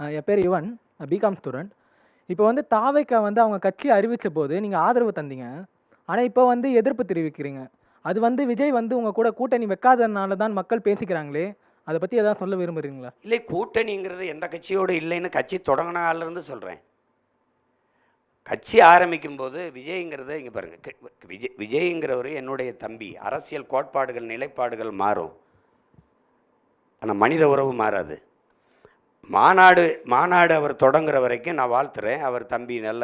என் பேர் Yuvan. BCom student இப்போ வந்து தாவேக்கா வந்து அவங்க கட்சி அறிவித்த போது நீங்கள் ஆதரவு தந்தீங்க. ஆனால் இப்போ வந்து எதிர்ப்பு தெரிவிக்கிறீங்க. அது வந்து விஜய் வந்து உங்கள் கூட கூட்டணி வைக்காததுனால தான் மக்கள் பேசிக்கிறாங்களே! அதை பற்றி எதாவது சொல்ல விரும்புறீங்களா? இல்லை கூட்டணிங்கிறது எந்த கட்சியோடு இல்லைன்னு கட்சி தொடங்கினாலிருந்து சொல்கிறேன் கட்சி ஆரம்பிக்கும்போது விஜய்ங்கிறத இங்கே பாருங்கள் விஜய் விஜய்ங்கிறவர் என்னுடைய தம்பி அரசியல் கோட்பாடுகள் நிலைப்பாடுகள் மாறும் ஆனால் மனித உறவு மாறாது மாநாடு மாநாடு அவர் தொடங்குற வரைக்கும் நான் வாழ்த்துறேன். அவர் தம்பி நல்ல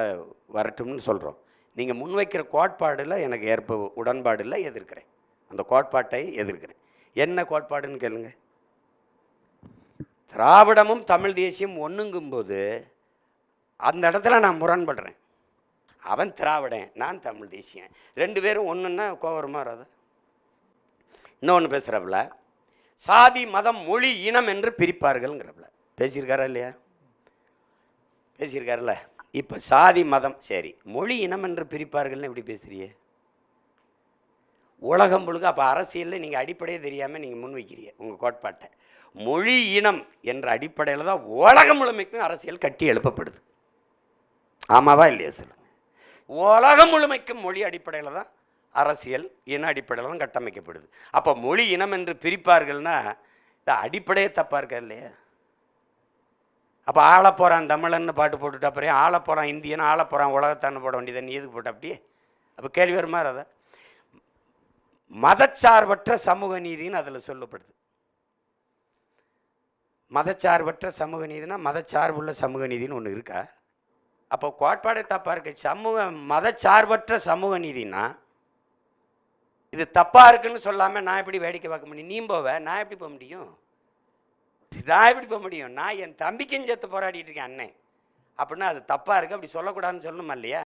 வரட்டும்னு சொல்கிறோம் நீங்கள் முன்வைக்கிற கோட்பாடில் எனக்கு ஏற்ப உடன்பாடில் எதிர்க்கிறேன். அந்த கோட்பாட்டை எதிர்க்கிறேன். என்ன கோட்பாடுன்னு கேளுங்க. திராவிடமும் தமிழ் தேசியம் ஒன்றுங்கும்போது அந்த இடத்துல நான் முரண்படுறேன். அவன் திராவிடன் நான் தமிழ் தேசியன். ரெண்டு பேரும் ஒன்றுன்னா கோவரமாக வராது. இன்னொன்று பேசுகிறப்பில் சாதி மதம் மொழி இனம் என்று பிரிப்பார்கள்ங்கிறப்பல பேசியிருக்காரா இல்லையா? பேசியிருக்காருல்ல? இப்போ சாதி மதம் சரி மொழி இனம் என்று பிரிப்பார்கள்னு எப்படி பேசுறியே உலகம் முழுக்க அப்போ அரசியலில் நீங்கள் அடிப்படையே தெரியாமல் நீங்கள் முன் வைக்கிறீங்க உங்கள் கோட்பாட்டை. மொழி இனம் என்ற அடிப்படையில் தான் உலகம் முழுமைக்கும் அரசியல் கட்டி எழுப்பப்படுது. ஆமாவா இல்லையா சொல்லுங்க? உலகம் முழுமைக்கும் மொழி அடிப்படையில் தான் அரசியல் இன அடிப்படையில் தான் கட்டமைக்கப்படுது. அப்போ மொழி இனம் என்று பிரிப்பார்கள்னா இந்த அடிப்படையே தப்பாக இருக்கா இல்லையா? அப்போ ஆள போகிறான் தமிழன்னு பாட்டு போட்டுட்டு அப்புறம் ஆள போகிறான் இந்தியன் ஆள போகிறான் உலகத்தான்னு போட வேண்டியதை நீ எதுக்கு போட்ட அப்படியே? அப்போ கேள்வி வருமா அதை மதச்சார்பற்ற சமூக நீதின்னு அதில் சொல்லப்படுது. மதச்சார்பற்ற சமூக நீதினா மதச்சார்புள்ள சமூக நீதின்னு ஒன்று இருக்கா? அப்போ கோட்பாடே தப்பாக இருக்கு. சமூக மதச்சார்பற்ற சமூக நீதினா இது தப்பாக இருக்குன்னு சொல்லாமல் நான் எப்படி வேடிக்கை பார்க்க முடியும்? நீ போவ நான் எப்படி போக முடியும்? இதான் எப்படி போக முடியும். நான் என் தம்பிக்கும் சேர்த்து போராடிட்டு இருக்கேன் அண்ணன் அப்படின்னா அது தப்பாக இருக்குது அப்படி சொல்லக்கூடாதுன்னு சொல்லணுமா இல்லையா?